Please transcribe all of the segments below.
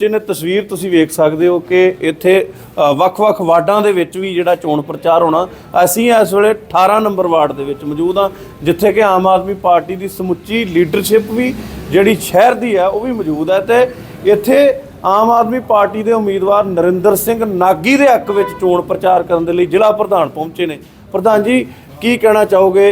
ਜਿਹਨੇ ਤਸਵੀਰ ਤੁਸੀਂ ਵੇਖ ਸਕਦੇ ਹੋ ਕਿ ਇੱਥੇ ਵੱਖ-ਵੱਖ ਵਾਰਡਾਂ ਦੇ ਵਿੱਚ ਵੀ ਜਿਹੜਾ ਚੋਣ ਪ੍ਰਚਾਰ ਹੋਣਾ, ਅਸੀਂ ਇਸ ਵੇਲੇ 18 ਨੰਬਰ ਵਾਰਡ ਦੇ ਵਿੱਚ ਮੌਜੂਦ ਹਾਂ, ਜਿੱਥੇ ਕਿ ਆਮ ਆਦਮੀ ਪਾਰਟੀ ਦੀ ਸਮੁੱਚੀ ਲੀਡਰਸ਼ਿਪ ਵੀ ਜਿਹੜੀ ਸ਼ਹਿਰ ਦੀ ਹੈ, ਉਹ ਵੀ ਮੌਜੂਦ ਹੈ ਤੇ ਇੱਥੇ ਆਮ ਆਦਮੀ ਪਾਰਟੀ ਦੇ ਉਮੀਦਵਾਰ ਨਰਿੰਦਰ ਸਿੰਘ ਨਾਗੀ ਦੇ ਹੱਕ ਵਿੱਚ ਚੋਣ ਪ੍ਰਚਾਰ ਕਰਨ ਦੇ ਲਈ ਜ਼ਿਲ੍ਹਾ ਪ੍ਰਧਾਨ ਪਹੁੰਚੇ ਨੇ। ਪ੍ਰਧਾਨ ਜੀ, ਕੀ ਕਹਿਣਾ ਚਾਹੋਗੇ?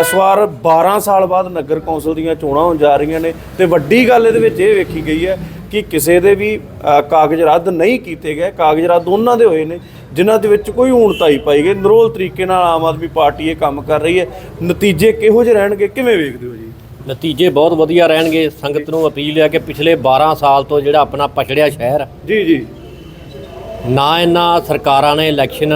ਇਸ ਵਾਰ 12 ਸਾਲ ਬਾਅਦ ਨਗਰ ਕੌਂਸਲ ਦੀਆਂ ਚੋਣਾਂ ਹੋਣ ਜਾ ਰਹੀਆਂ ਨੇ ਤੇ ਵੱਡੀ ਗੱਲ ਇਹਦੇ ਵਿੱਚ ਇਹ ਵੇਖੀ ਗਈ ਹੈ ਕਿ ਕਿਸੇ ਦੇ ਵੀ ਅ, ਕਾਗਜ਼ ਰੱਦ ਨਹੀਂ ਕੀਤੇ ਗਏ। ਕਾਗਜ਼ ਰੱਦ ਉਹਨਾਂ ਦੇ ਹੋਏ ਨੇ ਜਿਨ੍ਹਾਂ ਦੇ ਵਿੱਚ ਕੋਈ ਊਣਤਾਈ ਪਾਈ ਗਈ। ਨਰੋਲ ਤਰੀਕੇ ਨਾਲ ਆਮ ਆਦਮੀ ਪਾਰਟੀ ਇਹ ਕੰਮ ਕਰ ਰਹੀ ਹੈ। ਨਤੀਜੇ ਕਿਹੋ ਜਿਹੇ ਰਹਿਣਗੇ? ਕਿਵੇਂ ਵੇਖਦੇ ਹੋ ਜੀ? ਨਤੀਜੇ ਬਹੁਤ ਵਧੀਆ ਰਹਿਣਗੇ। ਸੰਗਤ ਨੂੰ ਅਪੀਲ ਹੈ ਕਿ ਪਿਛਲੇ 12 ਸਾਲ ਤੋਂ ਜਿਹੜਾ ਆਪਣਾ ਪਛੜਿਆ ਸ਼ਹਿਰ ਜੀ ਜੀ। ਨਾ ਇਹਨਾਂ ਸਰਕਾਰਾਂ ਨੇ ਇਲੈਕਸ਼ਨ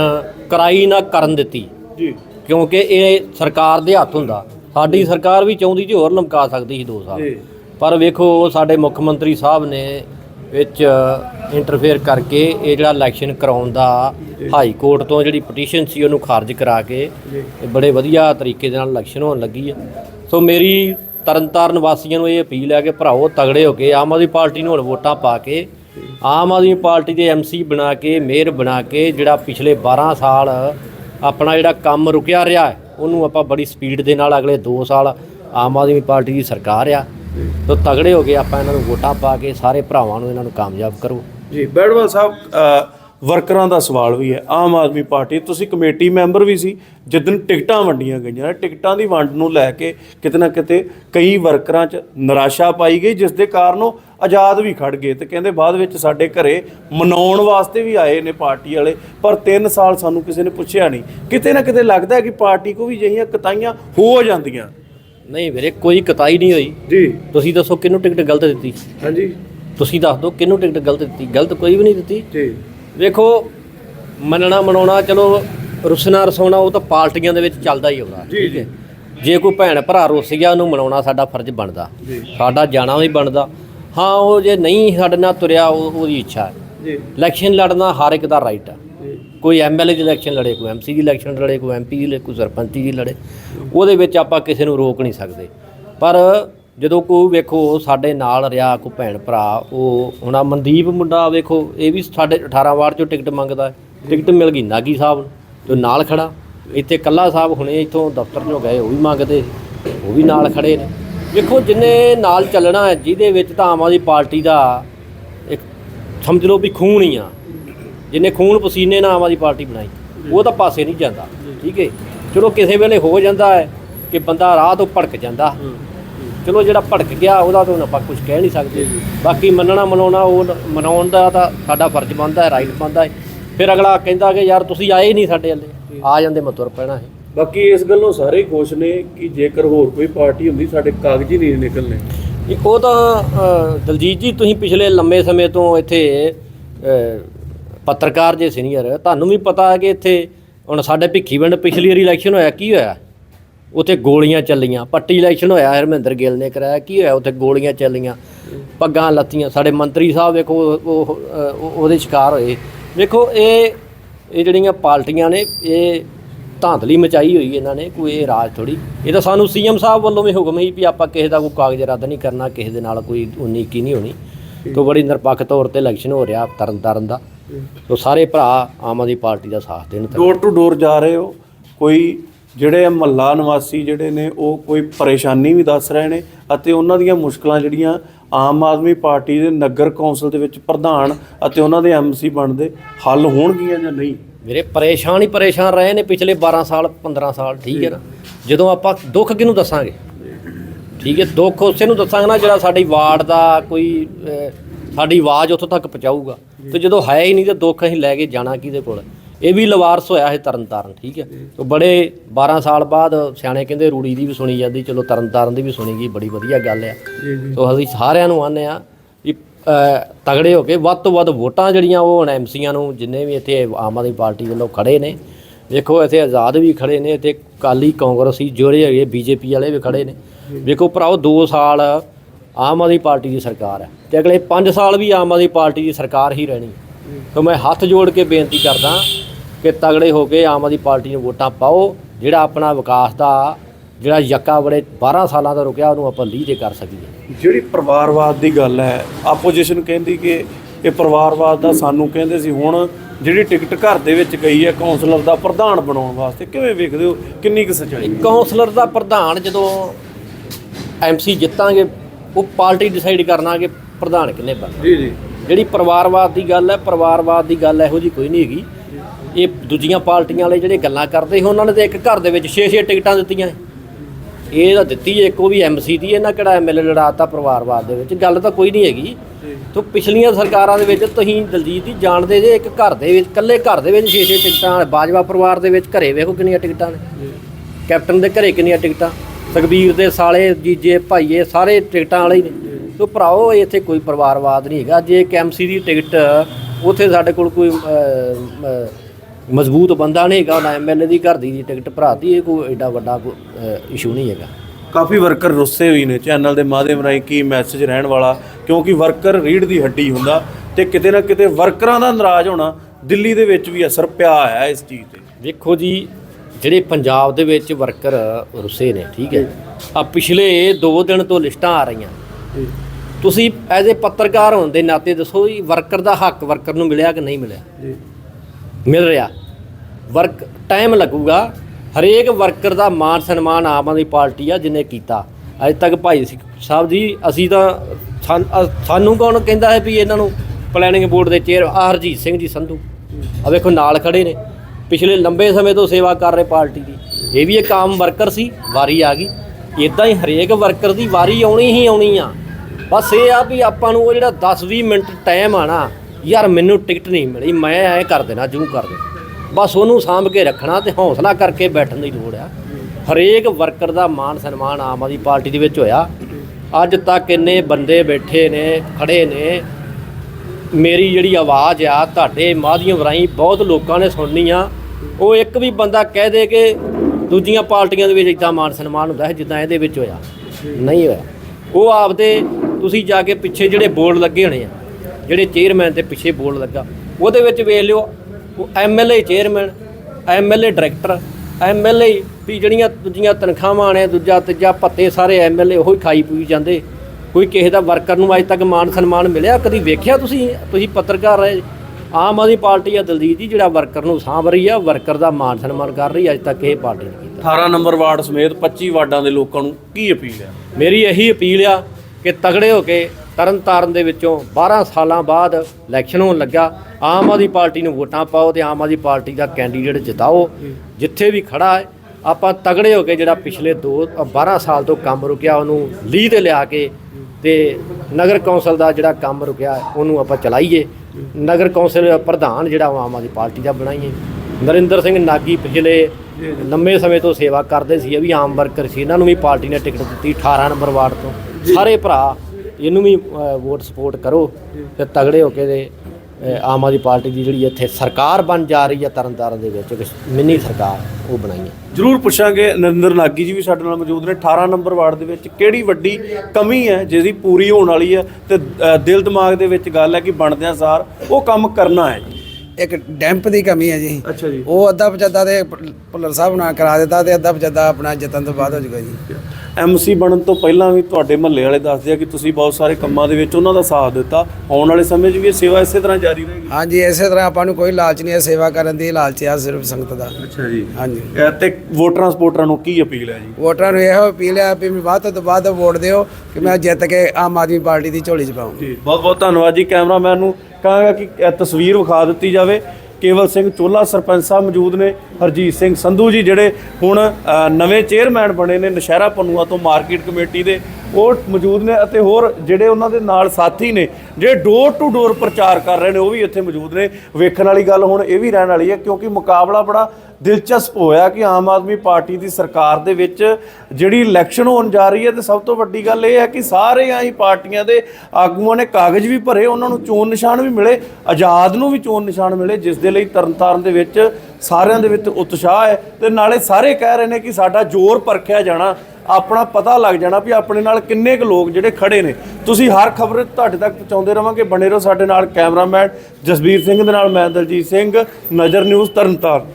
ਕਰਾਈ ਨਾ ਕਰਨ ਦਿੱਤੀ। ਜੀ। ਕਿਉਂਕਿ ਇਹ ਸਰਕਾਰ ਦੇ ਹੱਥ ਹੁੰਦਾ। ਸਾਡੀ ਸਰਕਾਰ ਵੀ ਚਾਹੁੰਦੀ ਜੀ ਹੋਰ ਲਮਕਾ ਸਕਦੀ ਸੀ 2 ਸਾਲ। ਜੀ। ਪਰ ਵੇਖੋ ਸਾਡੇ ਮੁੱਖ ਮੰਤਰੀ ਸਾਹਿਬ ਨੇ ਵਿੱਚ ਇੰਟਰਫੇਅਰ ਕਰਕੇ ਇਹ ਜਿਹੜਾ ਇਲੈਕਸ਼ਨ ਕਰਾਉਣ ਦਾ ਹਾਈ ਕੋਰਟ ਤੋਂ ਜਿਹੜੀ ਪਟੀਸ਼ਨ ਸੀ ਉਹਨੂੰ ਖਾਰਜ ਕਰਾ ਕੇ ਬੜੇ ਵਧੀਆ ਤਰੀਕੇ ਦੇ ਨਾਲ ਇਲੈਕਸ਼ਨ ਹੋਣ ਲੱਗੀ ਹੈ ਸੋ ਮੇਰੀ ਤਰਨਤਾਰਨ ਵਾਸੀਆਂ ਨੂੰ ਇਹ ਅਪੀਲ ਹੈ ਕਿ ਭਰਾਓ ਤਗੜੇ ਹੋ ਕੇ ਆਮ ਆਦਮੀ ਪਾਰਟੀ ਨੂੰ ਹੁਣ ਵੋਟਾਂ ਪਾ ਕੇ ਆਮ ਆਦਮੀ ਪਾਰਟੀ ਦੇ ਐਮਸੀ ਬਣਾ ਕੇ ਮੇਅਰ ਬਣਾ ਕੇ ਜਿਹੜਾ ਪਿਛਲੇ 12 ਸਾਲ ਆਪਣਾ ਜਿਹੜਾ ਕੰਮ ਰੁਕਿਆ ਰਿਹਾ ਉਹਨੂੰ ਆਪਾਂ ਬੜੀ ਸਪੀਡ ਦੇ ਨਾਲ ਅਗਲੇ 2 ਸਾਲ ਆਮ ਆਦਮੀ ਪਾਰਟੀ ਦੀ ਸਰਕਾਰ ਆ। ਤੋ ਤਗੜੇ ਹੋ ਕੇ ਆਪਾਂ ਇਹਨਾਂ ਨੂੰ ਵੋਟਾਂ ਪਾ ਕੇ ਸਾਰੇ ਭਰਾਵਾਂ ਨੂੰ ਇਹਨਾਂ ਨੂੰ ਕਾਮਯਾਬ ਕਰੋ। ਜੀ ਬੈੜਵਾਲ ਸਾਹਿਬ ਵਰਕਰਾਂ ਦਾ ਸਵਾਲ ਵੀ ਹੈ, ਆਮ ਆਦਮੀ ਪਾਰਟੀ, ਤੁਸੀਂ ਕਮੇਟੀ ਮੈਂਬਰ ਵੀ ਸੀ ਜਿੱਦਨ ਟਿਕਟਾਂ ਵੰਡੀਆਂ ਗਈਆਂ, ਟਿਕਟਾਂ ਦੀ ਵੰਡ ਨੂੰ ਲੈ ਕੇ ਕਿਤੇ ਨਾ ਕਿਤੇ ਕਈ ਵਰਕਰਾਂ 'ਚ ਨਿਰਾਸ਼ਾ ਪਾਈ ਗਈ, ਜਿਸ ਦੇ ਕਾਰਨ ਉਹ ਆਜ਼ਾਦ ਵੀ ਖੜ ਗਏ ਤੇ ਕਹਿੰਦੇ ਬਾਅਦ ਵਿੱਚ ਸਾਡੇ ਘਰੇ ਮਨਾਉਣ ਵਾਸਤੇ ਵੀ ਆਏ ਨੇ ਪਾਰਟੀ ਵਾਲੇ, ਪਰ 3 ਸਾਲ ਸਾਨੂੰ ਕਿਸੇ ਨੇ ਪੁੱਛਿਆ ਨਹੀਂ। ਕਿਤੇ ਨਾ ਕਿਤੇ ਲੱਗਦਾ ਕਿ ਪਾਰਟੀ ਕੋ ਵੀ ਜਿਹੀਆਂ ਕਤਾਈਆਂ ਹੋ ਜਾਂਦੀਆਂ। ਨਹੀਂ ਵੀਰੇ ਕੋਈ ਕਤਾਈ ਨਹੀਂ ਹੋਈ। ਜੀ। ਤੁਸੀਂ ਦੱਸੋ ਕਿਹਨੂੰ ਟਿਕਟ ਗਲਤ ਦਿੱਤੀ? ਹਾਂਜੀ। ਤੁਸੀਂ ਦੱਸ ਦਿਓ ਕਿਹਨੂੰ ਟਿਕਟ ਗਲਤ ਦਿੱਤੀ? ਗਲਤ ਕੋਈ ਵੀ ਨਹੀਂ ਦਿੱਤੀ। ਜੀ। ਵੇਖੋ ਮੰਨਣਾ ਮਨਾਉਣਾ ਚਲੋ ਰੁਸਣਾ ਰਸਾਉਣਾ ਉਹ ਤਾਂ ਪਾਰਟੀਆਂ ਦੇ ਵਿੱਚ ਚੱਲਦਾ ਹੀ ਆਉਂਦਾ। ਜੀ, ਜੀ। ਜੇ ਕੋਈ ਭੈਣ ਭਰਾ ਰੁੱਸ ਗਿਆ ਉਹਨੂੰ ਮਨਾਉਣਾ ਸਾਡਾ ਫਰਜ਼ ਬਣਦਾ। ਸਾਡਾ ਜਾਣਾ ਵੀ ਬਣਦਾ। ਹਾਂ ਉਹ ਜੇ ਨਹੀਂ ਸਾਡੇ ਨਾਲ ਤੁਰਿਆ ਉਹ ਉਹਦੀ ਇੱਛਾ ਹੈ। ਜੀ। ਇਲੈਕਸ਼ਨ ਲੜਨਾ ਹਰ ਇੱਕ ਦਾ ਰਾਈਟ ਹੈ ਕੋਈ ਐਮਐਲਏ ਦੀ ਇਲੈਕਸ਼ਨ ਲੜੇ ਕੋਈ ਐਮਸੀ ਦੀ ਇਲੈਕਸ਼ਨ ਲੜੇ ਕੋਈ ਐਮਪੀ ਦੀ ਲੜੇ, ਕੋਈ ਸਰਪੰਚੀ ਦੀ ਲੜੇ। ਉਹਦੇ ਵਿੱਚ ਆਪਾਂ ਕਿਸੇ ਨੂੰ ਰੋਕ ਨਹੀਂ ਸਕਦੇ। ਪਰ ਜਦੋਂ ਕੋਈ ਵੇਖੋ ਸਾਡੇ ਨਾਲ ਰਿਹਾ ਕੋਈ ਭੈਣ ਭਰਾ ਉਹ ਹੁਣ ਮਨਦੀਪ ਮੁੰਡਾ ਵੇਖੋ ਇਹ ਵੀ ਸਾਡੇ 18 ਵਾਰ ਚੋਂ ਟਿਕਟ ਮੰਗਦਾ ਟਿਕਟ ਮਿਲ ਗਈ ਨਾਗੀ ਸਾਹਿਬ ਨੂੰ ਜੋ ਨਾਲ ਖੜਾ। ਇੱਥੇ ਕੱਲਾ ਸਾਹਿਬ ਹੁਣੇ ਇੱਥੋਂ ਦਫ਼ਤਰ ਚੋਂ ਗਏ ਉਹ ਵੀ ਮੰਗਦੇ ਉਹ ਵੀ ਨਾਲ ਖੜੇ ਨੇ। ਵੇਖੋ ਜਿੰਨੇ ਨਾਲ ਚੱਲਣਾ ਹੈ ਜਿਹਦੇ ਵਿੱਚ ਤਾਂ ਆਮ ਆਦਮੀ ਪਾਰਟੀ ਦਾ ਇੱਕ ਸਮਝ ਲਓ ਵੀ ਖੂਨ ਹੀ ਆ। ਜਿੰਨੇ ਖੂਨ ਪਸੀਨੇ ਨਾਲ ਆਮ ਆਦਮੀ ਪਾਰਟੀ ਬਣਾਈ ਉਹ ਤਾਂ ਪਾਸੇ ਨਹੀਂ ਜਾਂਦਾ। ਠੀਕ ਹੈ ਚਲੋ ਕਿਸੇ ਵੇਲੇ ਹੋ ਜਾਂਦਾ ਹੈ ਕਿ ਬੰਦਾ ਰਾਹ ਤੋਂ ਭੜਕ ਜਾਂਦਾ। ਚਲੋ ਜਿਹੜਾ ਭੜਕ ਗਿਆ ਉਹਦਾ ਤਾਂ ਹੁਣ ਆਪਾਂ ਕੁਝ ਕਹਿ ਨਹੀਂ ਸਕਦੇ। ਬਾਕੀ ਮੰਨਣਾ ਮਨਾਉਣਾ ਉਹ ਮਨਾਉਣ ਦਾ ਤਾਂ ਸਾਡਾ ਫਰਜ਼ ਬਣਦਾ ਹੈ ਰਾਈਟ ਬਣਦਾ ਹੈ। ਫਿਰ ਅਗਲਾ ਕਹਿੰਦਾ ਕਿ ਯਾਰ ਤੁਸੀਂ ਆਏ ਨਹੀਂ ਸਾਡੇ ਵੱਲੇ। ਆ ਜਾਂਦੇ ਮੈਂ ਤੁਰ ਪੈਣਾ ਹੈ। ਬਾਕੀ ਇਸ ਗੱਲੋਂ ਸਾਰੇ ਖੁਸ਼ ਨੇ ਕਿ ਜੇਕਰ ਹੋਰ ਕੋਈ ਪਾਰਟੀ ਹੁੰਦੀ ਸਾਡੇ ਕਾਗਜ਼ ਹੀ ਨਹੀਂ ਨਿਕਲਨੇ ਇੱਕ ਉਹ ਤਾਂ ਦਲਜੀਤ ਜੀ ਤੁਸੀਂ ਪਿਛਲੇ ਲੰਮੇ ਸਮੇਂ ਤੋਂ ਇੱਥੇ ਪੱਤਰਕਾਰ ਜੇ ਸੀਨੀਅਰ ਤੁਹਾਨੂੰ ਵੀ ਪਤਾ ਹੈ ਕਿ ਇੱਥੇ ਹੁਣ ਸਾਡੇ ਭਿੱਖੀਵਿੰਡ ਪਿਛਲੀ ਵਾਰੀ ਇਲੈਕਸ਼ਨ ਹੋਇਆ ਕੀ ਹੋਇਆ? ਉੱਥੇ ਗੋਲੀਆਂ ਚੱਲੀਆਂ ਪੱਟੀ ਇਲੈਕਸ਼ਨ ਹੋਇਆ ਹਰਮਿੰਦਰ ਗਿੱਲ ਨੇ ਕਰਾਇਆ ਕੀ ਹੋਇਆ? ਉੱਥੇ ਗੋਲੀਆਂ ਚੱਲੀਆਂ ਪੱਗਾਂ ਲੱਤੀਆਂ ਸਾਡੇ ਮੰਤਰੀ ਸਾਹਿਬ ਵੇਖੋ ਉਹ ਉਹਦੇ ਸ਼ਿਕਾਰ ਹੋਏ। ਵੇਖੋ ਇਹ ਇਹ ਜਿਹੜੀਆਂ ਪਾਰਟੀਆਂ ਨੇ ਇਹ ਧਾਂਦਲੀ ਮਚਾਈ ਹੋਈ ਇਹਨਾਂ ਨੇ ਕੋਈ ਇਹ ਰਾਜ ਥੋੜੀ ਇਹ ਤਾਂ ਸਾਨੂੰ ਸੀਐਮ ਸਾਹਿਬ ਵੱਲੋਂ ਵੀ ਹੁਕਮ ਸੀ ਵੀ ਆਪਾਂ ਕਿਸੇ ਦਾ ਕੋਈ ਕਾਗਜ਼ ਰੱਦ ਨਹੀਂ ਕਰਨਾ ਕਿਸੇ ਦੇ ਨਾਲ ਕੋਈ ਉਨੀ ਕੀ ਨਹੀਂ ਹੋਣੀ। ਤੋਂ ਬੜੀ ਨਿਰਪੱਖ ਤੌਰ ਤੇ ਇਲੈਕਸ਼ਨ ਹੋ ਰਿਹਾ ਤਰਨ ਤਾਰਨ ਦਾ। ਤੋਂ ਸਾਰੇ ਭਰਾ ਆਮ ਆਦਮੀ ਪਾਰਟੀ ਦਾ ਸਾਥ ਦੇਣ ਤਾਂ ਡੋਰ ਟੂ ਡੋਰ ਜਾ ਰਹੇ ਹੋ। ਕੋਈ ਜਿਹੜੇ ਮਹੱਲਾ ਨਿਵਾਸੀ ਜਿਹੜੇ ਨੇ ਉਹ ਕੋਈ ਪਰੇਸ਼ਾਨੀ ਵੀ ਦੱਸ ਰਹੇ ਨੇ ਅਤੇ ਉਹਨਾਂ ਦੀਆਂ ਮੁਸ਼ਕਲਾਂ ਜਿਹੜੀਆਂ ਆਮ ਆਦਮੀ ਪਾਰਟੀ ਦੇ ਨਗਰ ਕੌਂਸਲ ਦੇ ਵਿੱਚ ਪ੍ਰਧਾਨ ਅਤੇ ਉਹਨਾਂ ਦੇ ਐਮਸੀ ਬਣਦੇ ਹੱਲ ਹੋਣਗੀਆਂ ਜਾਂ ਨਹੀਂ? ਮੇਰੇ ਪਰੇਸ਼ਾਨ ਹੀ ਪਰੇਸ਼ਾਨ ਰਹੇ ਨੇ ਪਿਛਲੇ 12 ਸਾਲ 15 ਸਾਲ ਠੀਕ ਹੈ ਨਾ? ਜਦੋਂ ਆਪਾਂ ਦੁੱਖ ਕਿਹਨੂੰ ਦੱਸਾਂਗੇ? ਠੀਕ ਹੈ ਦੁੱਖ ਉਸੇ ਨੂੰ ਦੱਸਾਂਗੇ ਨਾ ਜਿਹੜਾ ਸਾਡੀ ਵਾਰਡ ਦਾ ਕੋਈ ਸਾਡੀ ਆਵਾਜ਼ ਉੱਥੋਂ ਤੱਕ ਪਹੁੰਚਾਊਗਾ। ਤੇ ਜਦੋਂ ਹੈ ਹੀ ਨਹੀਂ ਤੇ ਦੁੱਖ ਅਸੀਂ ਲੈ ਕੇ ਜਾਣਾ ਕਿਹਦੇ ਕੋਲ? ਇਹ ਵੀ ਲਵਾਰਸ ਹੋਇਆ ਹੈ ਤਰਨਤਾਰਨ ਠੀਕ ਹੈ? ਤੇ ਬੜੇ 12 ਸਾਲ ਬਾਅਦ ਸਿਆਣੇ ਕਹਿੰਦੇ ਰੂੜੀ ਦੀ ਵੀ ਸੁਣੀ ਜਾਂਦੀ ਚਲੋ ਤਰਨਤਾਰਨ ਦੀ ਵੀ ਸੁਣੀ ਗਈ ਬੜੀ ਵਧੀਆ ਗੱਲ ਆ ਸੋ ਅਸੀਂ ਸਾਰਿਆਂ ਨੂੰ ਆਨੇ ਆ ਵੀ ਤਗੜੇ ਹੋ ਕੇ ਵੱਧ ਤੋਂ ਵੱਧ ਵੋਟਾਂ ਜਿਹੜੀਆਂ ਉਹ ਹੁਣ ਐਮਸੀਆਂ ਨੂੰ ਜਿੰਨੇ ਵੀ ਇੱਥੇ ਆਮ ਆਦਮੀ ਪਾਰਟੀ ਵੱਲੋਂ ਖੜੇ ਨੇ। ਵੇਖੋ ਇੱਥੇ ਆਜ਼ਾਦ ਵੀ ਖੜੇ ਨੇ ਇੱਥੇ ਕਾਲੀ ਕਾਂਗਰਸੀ ਜਿਹੜੇ ਹੈਗੇ ਬੀਜੇਪੀ ਵਾਲੇ ਵੀ ਖੜੇ ਨੇ। ਵੇਖੋ ਭਰਾਓ 2 ਸਾਲ ਆਮ ਆਦਮੀ ਪਾਰਟੀ ਦੀ ਸਰਕਾਰ ਹੈ। ਤੇ ਅਗਲੇ 5 ਸਾਲ ਵੀ ਆਮ ਆਦਮੀ ਪਾਰਟੀ ਦੀ ਸਰਕਾਰ ਹੀ ਰਹਿਣੀ ਸੋ ਮੈਂ ਹੱਥ ਜੋੜ ਕੇ ਬੇਨਤੀ ਕਰਦਾ ਕਿ ਤਗੜੇ ਹੋ ਕੇ ਆਮ ਆਦਮੀ ਪਾਰਟੀ ਨੂੰ ਵੋਟਾਂ ਪਾਓ ਜਿਹੜਾ ਆਪਣਾ ਵਿਕਾਸ ਦਾ ਜਿਹੜਾ ਯੱਕਾ ਬੜੇ 12 ਸਾਲਾਂ ਦਾ ਰੁਕਿਆ ਉਹਨੂੰ ਆਪਾਂ ਲੀਹ ਤੇ ਕਰ ਸਕੀਏ। ਜਿਹੜੀ ਪਰਿਵਾਰਵਾਦ ਦੀ ਗੱਲ ਹੈ ਆਪੋਜੀਸ਼ਨ ਕਹਿੰਦੀ ਕਿ ਇਹ ਪਰਿਵਾਰਵਾਦ ਦਾ ਸਾਨੂੰ ਕਹਿੰਦੇ ਸੀ ਹੁਣ ਜਿਹੜੀ ਟਿਕਟ ਘਰ ਦੇ ਵਿੱਚ ਗਈ ਹੈ ਕਾਉਂਸਲਰ ਦਾ ਪ੍ਰਧਾਨ ਬਣਾਉਣ ਵਾਸਤੇ ਕਿਵੇਂ ਵੇਖਦੇ ਹੋ? ਕਿੰਨੀ ਕੁ ਸੱਚਾਈ? ਕਾਉਂਸਲਰ ਦਾ ਪ੍ਰਧਾਨ ਜਦੋਂ ਐਮਸੀ ਜਿੱਤਾਂਗੇ ਉਹ ਪਾਰਟੀ ਡਿਸਾਈਡ ਕਰਨਾ ਕਿ ਪ੍ਰਧਾਨ ਕਿੰਨੇ ਬਣਨਾ ਜੀ ਜੀ। ਜਿਹੜੀ ਪਰਿਵਾਰਵਾਦ ਦੀ ਗੱਲ ਹੈ ਪਰਿਵਾਰਵਾਦ ਦੀ ਗੱਲ ਇਹੋ ਜੀ ਕੋਈ ਨਹੀਂ ਹੈਗੀ। ਇਹ ਦੂਜੀਆਂ ਪਾਰਟੀਆਂ ਵਾਲੇ ਜਿਹੜੇ ਗੱਲਾਂ ਕਰਦੇ ਸੀ ਉਹਨਾਂ ਨੇ ਤਾਂ ਇੱਕ ਘਰ ਦੇ ਵਿੱਚ 6-6 ਟਿਕਟਾਂ ਦਿੱਤੀਆਂ। ਇਹ ਤਾਂ ਦਿੱਤੀ ਇੱਕ ਉਹ ਵੀ ਐਮਸੀ ਦੀ ਇਹਨਾਂ ਕਿਹੜਾ ਐਮਐਲਏ ਲੜਾਤਾ ਪਰਿਵਾਰਵਾਦ ਦੇ ਵਿੱਚ। ਗੱਲ ਤਾਂ ਕੋਈ ਨਹੀਂ ਹੈਗੀ। ਤੋਂ ਪਿਛਲੀਆਂ ਸਰਕਾਰਾਂ ਦੇ ਵਿੱਚ ਤੁਸੀਂ ਦਲਜੀਤ ਦੀ ਜਾਣਦੇ ਜੇ ਇੱਕ ਘਰ ਦੇ ਵਿੱਚ ਇਕੱਲੇ ਘਰ ਦੇ ਵਿੱਚ 6-6 ਟਿਕਟਾਂ ਬਾਜਵਾ ਪਰਿਵਾਰ ਦੇ ਵਿੱਚ ਘਰੇ ਵੇਖੋ ਕਿੰਨੀਆਂ ਟਿਕਟਾਂ ਨੇ। ਕੈਪਟਨ ਦੇ ਘਰੇ ਕਿੰਨੀਆਂ ਟਿਕਟਾਂ। ਸੁਖਬੀਰ ਦੇ ਸਾਲੇ ਜੀਜੇ ਭਾਈਏ ਸਾਰੇ ਟਿਕਟਾਂ ਵਾਲੇ ਹੀ ਨੇ। ਤੋ ਭਰਾਓ ਇੱਥੇ ਕੋਈ ਪਰਿਵਾਰਵਾਦ ਨਹੀਂ ਹੈਗਾ। ਜੇ ਇੱਕ ਐਮਸੀ ਦੀ ਟਿਕਟ ਉੱਥੇ ਸਾਡੇ ਕੋਲ ਕੋਈ ਮਜ਼ਬੂਤ ਬੰਦਾ ਨਹੀਂ ਹੈਗਾ ਨਾ ਐਮਐਲਏ ਦੀ ਘਰ ਦੀ ਦੀ ਟਿਕਟ ਭਰਾਤੀ ਇਹ ਕੋਈ ਐਡਾ ਵੱਡਾ ਇਸ਼ੂ ਨਹੀਂ ਹੈਗਾ। ਕਾਫੀ ਵਰਕਰ ਰੁੱਸੇ ਹੋਈ ਨੇ ਚੈਨਲ ਦੇ ਮਾਧਿਅਮ ਰਾਹੀਂ ਕੀ ਮੈਸੇਜ ਰਹਿਣ ਵਾਲਾ ਕਿਉਂਕਿ ਵਰਕਰ ਰੀੜ ਦੀ ਹੱਡੀ ਹੁੰਦਾ ਤੇ ਕਿਤੇ ਨਾ ਕਿਤੇ ਵਰਕਰਾਂ ਦਾ ਨਾਰਾਜ਼ ਹੋਣਾ ਦਿੱਲੀ ਦੇ ਵਿੱਚ ਵੀ ਅਸਰ ਪਿਆ ਹੈ ਇਸ ਚੀਜ਼ ਤੇ। ਵੇਖੋ ਜੀ ਜਿਹੜੇ ਪੰਜਾਬ ਦੇ ਵਿੱਚ ਵਰਕਰ ਰੁੱਸੇ ਨੇ ਠੀਕ ਹੈ। ਆ ਪਿਛਲੇ 2 ਦਿਨ ਤੋਂ ਲਿਸਟਾਂ ਆ ਰਹੀਆਂ। ਤੁਸੀਂ ਐਜ਼ ਅ ਪੱਤਰਕਾਰ ਹੋਣ ਦੇ ਨਾਤੇ ਦੱਸੋ ਜੀ ਵਰਕਰ ਦਾ ਹੱਕ ਵਰਕਰ ਨੂੰ ਮਿਲਿਆ ਕਿ ਨਹੀਂ ਮਿਲਿਆ? ਜੀ। ਮਿਲ ਰਿਹਾ। ਵਰਕ ਟਾਈਮ ਲੱਗੂਗਾ। ਹਰੇਕ ਵਰਕਰ ਦਾ ਮਾਨ ਸਨਮਾਨ ਆਮ ਆਦਮੀ ਪਾਰਟੀ ਆ ਜਿਹਨੇ ਕੀਤਾ। ਅੱਜ ਤੱਕ ਭਾਈ ਸਾਹਿਬ ਜੀ ਅਸੀਂ ਤਾਂ ਸਾਨ- ਕੌਣ ਕਹਿੰਦਾ ਹੈ ਵੀ ਇਹਨਾਂ ਨੂੰ ਪਲੈਨਿੰਗ ਬੋਰਡ ਦੇ ਚੇਅਰ ਹਰਜੀਤ ਸਿੰਘ ਜੀ ਸੰਧੂ। ਆ ਵੇਖੋ ਨਾਲ ਖੜੇ ਨੇ। ਪਿਛਲੇ ਲੰਬੇ ਸਮੇਂ ਤੋਂ ਸੇਵਾ ਕਰ ਰਹੇ ਪਾਰਟੀ ਦੀ। ਇਹ ਵੀ ਇੱਕ ਆਮ ਵਰਕਰ ਸੀ, ਵਾਰੀ ਆ ਗਈ। ਇਦਾਂ ਹੀ ਹਰੇਕ ਵਰਕਰ ਦੀ ਵਾਰੀ ਆਉਣੀ ਹੀ ਆਉਣੀ ਆ। ਬਸ ਇਹ ਆ ਵੀ ਆਪਾਂ ਨੂੰ ਉਹ ਜਿਹੜਾ 10-20 ਮਿੰਟ ਟਾਈਮ ਆ ਯਾਰ ਮੈਨੂੰ ਟਿਕਟ ਨਹੀਂ ਮਿਲੀ, ਮੈਂ ਐ ਕਰ ਦੇਣਾ, ਜੂ ਕਰ ਦੇਣਾ ਬਸ ਉਹਨੂੰ ਸਾਂਭ ਕੇ ਰੱਖਣਾ ਤੇ ਹੌਸਲਾ ਕਰਕੇ ਬੈਠਣ ਦੀ ਲੋੜ ਆ। ਹਰੇਕ ਵਰਕਰ ਦਾ ਮਾਣ ਸਨਮਾਨ ਆਮ ਆਦਮੀ ਪਾਰਟੀ ਦੇ ਵਿੱਚ ਹੋਇਆ। ਅੱਜ ਤੱਕ ਇੰਨੇ ਬੰਦੇ ਬੈਠੇ ਨੇ, ਖੜੇ ਨੇ ਮੇਰੀ ਜਿਹੜੀ ਆਵਾਜ਼ ਆ, ਤੁਹਾਡੇ ਮਾਧਿਅਮ ਰਾਹੀਂ ਬਹੁਤ ਲੋਕਾਂ ਨੇ ਸੁਣਨੀ ਆ। ਉਹ ਇੱਕ ਵੀ ਬੰਦਾ ਕਹਿ ਦੇ ਕਿ ਦੂਜੀਆਂ ਪਾਰਟੀਆਂ ਦੇ ਵਿੱਚ ਇਦਾਂ ਮਾਨ ਸਨਮਾਨ ਹੁੰਦਾ ਹੈ, ਜਿੱਦਾਂ ਇਹਦੇ ਵਿੱਚ ਹੋਇਆ। ਨਹੀਂ ਹੋਇਆ। ਉਹ ਆਪਦੇ, ਤੁਸੀਂ ਜਾ ਕੇ ਪਿੱਛੇ ਜਿਹੜੇ ਬੋਰਡ ਲੱਗੇ ਹੋਣੇ ਆ, ਜਿਹੜੇ ਚੇਅਰਮੈਨ ਦੇ ਪਿੱਛੇ ਬੋਰਡ ਲੱਗਾ, ਉਹਦੇ ਵਿੱਚ ਵੇਖ ਲਿਓ, ਉਹ MLA chairman MLA director MLA ਵੀ ਜਿਹੜੀਆਂ ਦੂਜੀਆਂ ਤਨਖਾਹਾਂ ਨੇ, ਦੂਜਾ ਤੀਜਾ ਭੱਤੇ ਸਾਰੇ ਐਮਐਲਏ ਉਹੀ ਖਾਈ ਪੀ ਜਾਂਦੇ। ਕੋਈ ਕਿਸੇ ਦਾ ਵਰਕਰ ਨੂੰ ਅੱਜ ਤੱਕ ਮਾਨ ਸਨਮਾਨ ਮਿਲਿਆ? ਕਦੀ ਵੇਖਿਆ ਤੁਸੀਂ? ਤੁਸੀਂ ਪੱਤਰਕਾਰ ਰਹੇ। ਆਮ ਆਦਮੀ ਪਾਰਟੀ ਆ ਦਲਜੀਤ ਜੀ ਜਿਹੜਾ ਵਰਕਰ ਨੂੰ ਸਾਂਭ ਰਹੀ ਆ ਵਰਕਰ ਦਾ ਮਾਨ ਸਨਮਾਨ ਕਰ ਰਹੀ ਅੱਜ ਤੱਕ ਇਹ ਪਾਰਟੀ ਨੇ ਕੀਤਾ। 18 ਨੰਬਰ ਵਾਰਡ ਸਮੇਤ 25 ਵਾਰਡਾਂ ਦੇ ਲੋਕਾਂ ਨੂੰ ਕੀ ਅਪੀਲ ਹੈ? ਮੇਰੀ ਇਹੀ ਅਪੀਲ ਆ ਕਿ ਤਗੜੇ ਹੋ ਕੇ ਤਰਨ ਤਾਰਨ ਦੇ ਵਿੱਚੋਂ 12 ਸਾਲਾਂ ਬਾਅਦ ਇਲੈਕਸ਼ਨ ਹੋਣ ਲੱਗਾ ਆਮ ਆਦਮੀ ਪਾਰਟੀ ਨੂੰ ਵੋਟਾਂ ਪਾਓ ਤੇ ਆਮ ਆਦਮੀ ਪਾਰਟੀ ਦਾ ਕੈਂਡੀਡੇਟ ਜਿਤਾਓ। ਜਿੱਥੇ ਵੀ ਖੜਾ ਹੈ ਆਪਾਂ ਤਗੜੇ ਹੋ ਕੇ ਜਿਹੜਾ ਪਿਛਲੇ 2 12 ਸਾਲ ਤੋਂ ਕੰਮ ਰੁਕਿਆ ਉਹਨੂੰ ਲੀਹ ਤੇ ਲਿਆ ਕੇ ਤੇ ਨਗਰ ਕੌਂਸਲ ਦਾ ਜਿਹੜਾ ਕੰਮ ਰੁਕਿਆ, ਉਹਨੂੰ ਆਪਾਂ ਚਲਾਈਏ। ਨਗਰ ਕੌਂਸਲ ਪ੍ਰਧਾਨ ਜਿਹੜਾ ਉਹ ਆਮ ਆਦਮੀ ਪਾਰਟੀ ਦਾ ਬਣਾਈਏ। ਨਰਿੰਦਰ ਸਿੰਘ ਨਾਗੀ ਪਿਛਲੇ ਲੰਮੇ ਸਮੇਂ ਤੋਂ ਸੇਵਾ ਕਰਦੇ ਸੀ, ਇਹ ਵੀ ਆਮ ਵਰਕਰ ਸੀ। ਇਹਨਾਂ ਨੂੰ ਵੀ ਪਾਰਟੀ ਨੇ ਟਿਕਟ ਦਿੱਤੀ 18 ਨੰਬਰ ਵਾਰਡ ਤੋਂ। ਸਾਰੇ ਭਰਾ, ਇਹਨੂੰ ਵੀ ਵੋਟ ਸਪੋਰਟ ਕਰੋ ਤੇ ਤਗੜੇ ਹੋ ਕੇ ਦੇ ਆਮ ਆਦਮੀ ਪਾਰਟੀ ਦੀ ਜਿਹੜੀ ਇੱਥੇ ਸਰਕਾਰ ਬਣ ਜਾ ਰਹੀ ਹੈ ਤਰਨਤਾਰਨ ਦੇ ਵਿੱਚ ਇੱਕ ਮਿੰਨੀ ਸਰਕਾਰ ਉਹ ਬਣਾਈ ਹੈ। ਜਰੂਰ ਪੁੱਛਾਂਗੇ, ਨਰਿੰਦਰ ਨਾਗੀ ਜੀ ਵੀ ਸਾਡੇ ਨਾਲ ਮੌਜੂਦ ਨੇ। 18 ਨੰਬਰ ਵਾਰਡ ਦੇ ਵਿੱਚ ਕਿਹੜੀ ਵੱਡੀ ਕਮੀ ਹੈ, ਜਿਹਦੀ ਪੂਰੀ ਹੋਣ ਵਾਲੀ ਹੈ ਤੇ ਦਿਲ ਦਿਮਾਗ ਦੇ ਵਿੱਚ ਗੱਲ ਹੈ ਕਿ ਬਣਦਿਆਂ ਸਾਰ ਉਹ ਕੰਮ ਕਰਨਾ ਹੈ ਜੀ। ਇੱਕ ਡੈਂਪ ਦੀ ਕਮੀ ਹੈ ਜੀ। ਅੱਛਾ ਜੀ। ਉਹ ਅੱਧਾ ਪਚੱਦਾ ਤੇ ਭੁੱਲਰ ਸਾਹਿਬ ਨਾਲ ਕਰਾ ਦਿੱਤਾ ਤੇ ਅੱਧਾ ਪਚੱਦਾ ਆਪਣਾ ਜਤਨ ਤੋਂ ਬਾਅਦ ਹੋ ਜਾਊਗਾ ਜੀ। ਐਮਸੀ ਬਣਨ ਤੋਂ ਪਹਿਲਾਂ ਵੀ ਤੁਹਾਡੇ ਮਹੱਲੇ ਵਾਲੇ ਦੱਸਦੇ ਆ ਕਿ ਤੁਸੀਂ ਬਹੁਤ ਸਾਰੇ ਕੰਮਾਂ ਦੇ ਵਿੱਚ ਉਹਨਾਂ ਦਾ ਸਾਥ ਦਿੱਤਾ। ਆਉਣ ਵਾਲੇ ਸਮੇਂ 'ਚ ਵੀ ਇਹ ਸੇਵਾ ਇਸੇ ਤਰ੍ਹਾਂ ਜਾਰੀ ਰਹੇਗੀ? ਹਾਂਜੀ ਇਸੇ ਤਰ੍ਹਾਂ ਆਪਾਂ ਨੂੰ ਕੋਈ ਲਾਲਚ ਨਹੀਂ ਹੈ ਸੇਵਾ ਕਰਨ ਦੀ ਲਾਲਚ ਆ ਸਿਰਫ ਸੰਗਤ ਦਾ। ਅੱਛਾ ਜੀ। ਹਾਂਜੀ। ਤੇ ਵੋਟਰਾਂ ਸਪੋਰਟਰਾਂ ਨੂੰ ਕੀ ਅਪੀਲ ਹੈ ਜੀ? ਵੋਟਰਾਂ ਨੂੰ ਇਹੋ ਅਪੀਲ ਹੈ ਵੀ ਵੱਧ ਤੋਂ ਵੱਧ ਵੋਟ ਦਿਓ ਕਿ ਮੈਂ ਜਿੱਤ ਕੇ ਆਮ ਆਦਮੀ ਪਾਰਟੀ ਦੀ ਝੋਲੀ 'ਚ ਪਾऊँ ਜੀ ਬਹੁਤ ਬਹੁਤ ਧੰਨਵਾਦ ਜੀ। ਕੈਮਰਾਮੈਨ ਨੂੰ ਕਹਾਂਗਾ ਕਿ ਇਹ ਤਸਵੀਰ ਵਿਖਾ ਦਿੱਤੀ ਜਾਵੇ। ਕੇਵਲ ਸਿੰਘ ਚੋਲਾ ਸਰਪੰਚ ਸਾਹਿਬ ਮੌਜੂਦ ਨੇ, ਹਰਜੀਤ ਸਿੰਘ ਸੰਧੂ ਜੀ ਜਿਹੜੇ ਹੁਣ ਨਵੇਂ ਚੇਅਰਮੈਨ ਬਣੇ ਨੇ ਨਸ਼ਹਿਰਾ ਪਨੂਆ ਤੋਂ ਮਾਰਕੀਟ ਕਮੇਟੀ ਦੇ, ਉਹ ਮੌਜੂਦ ਨੇ ਅਤੇ ਹੋਰ ਜਿਹੜੇ ਉਹਨਾਂ ਦੇ ਨਾਲ ਸਾਥੀ ਨੇ, ਜਿਹੜੇ ਡੋਰ ਟੂ ਡੋਰ ਪ੍ਰਚਾਰ ਕਰ ਰਹੇ ਨੇ, ਉਹ ਵੀ ਇੱਥੇ ਮੌਜੂਦ ਨੇ। ਵੇਖਣ ਵਾਲੀ ਗੱਲ ਹੁਣ ਇਹ ਵੀ ਰਹਿਣ ਵਾਲੀ ਹੈ, ਕਿਉਂਕਿ ਮੁਕਾਬਲਾ ਬੜਾ ਦਿਲਚਸਪ ਹੋਇਆ ਕਿ ਆਮ ਆਦਮੀ ਪਾਰਟੀ ਦੀ ਸਰਕਾਰ ਦੇ ਵਿੱਚ ਜਿਹੜੀ ਇਲੈਕਸ਼ਨ ਹੋਣ ਜਾ ਰਹੀ ਹੈ ਤੇ ਸਭ ਤੋਂ ਵੱਡੀ ਗੱਲ ਇਹ ਹੈ ਕਿ ਸਾਰੇ ਹੀ ਪਾਰਟੀਆਂ ਦੇ ਆਗੂਆਂ ਨੇ ਕਾਗਜ਼ ਵੀ ਭਰੇ, ਉਹਨਾਂ ਨੂੰ ਚੋਣ ਨਿਸ਼ਾਨ ਵੀ ਮਿਲੇ, ਆਜ਼ਾਦ ਨੂੰ ਵੀ ਚੋਣ ਨਿਸ਼ਾਨ ਮਿਲੇ, ਜਿਸ ਦੇ ਲਈ ਤਰਨਤਾਰਨ ਦੇ ਵਿੱਚ ਸਾਰਿਆਂ ਦੇ ਵਿੱਚ ਉਤਸ਼ਾਹ ਹੈ ਤੇ ਨਾਲੇ ਸਾਰੇ ਕਹਿ ਰਹੇ ਨੇ ਕਿ ਸਾਡਾ ਜ਼ੋਰ ਪਰਖਿਆ ਜਾਣਾ, ਆਪਣਾ ਪਤਾ ਲੱਗ ਜਾਣਾ ਵੀ ਆਪਣੇ ਨਾਲ ਕਿੰਨੇ ਕੁ ਲੋਕ ਜਿਹੜੇ ਖੜੇ ਨੇ। ਤੁਸੀਂ ਹਰ ਖਬਰ ਤੁਹਾਡੇ ਤੱਕ ਪਹੁੰਚਾਉਂਦੇ ਰਵਾਂਗੇ। ਬਣੇ ਰਹੋ ਸਾਡੇ ਨਾਲ ਕੈਮਰਾਮੈਨ ਜਸਬੀਰ ਸਿੰਘ, ਦੇ ਨਾਲ ਮੈਂ ਦਲਜੀਤ ਸਿੰਘ, ਨਜ਼ਰ ਨਿਊਜ਼ ਤਰਨਤਾਰਨ।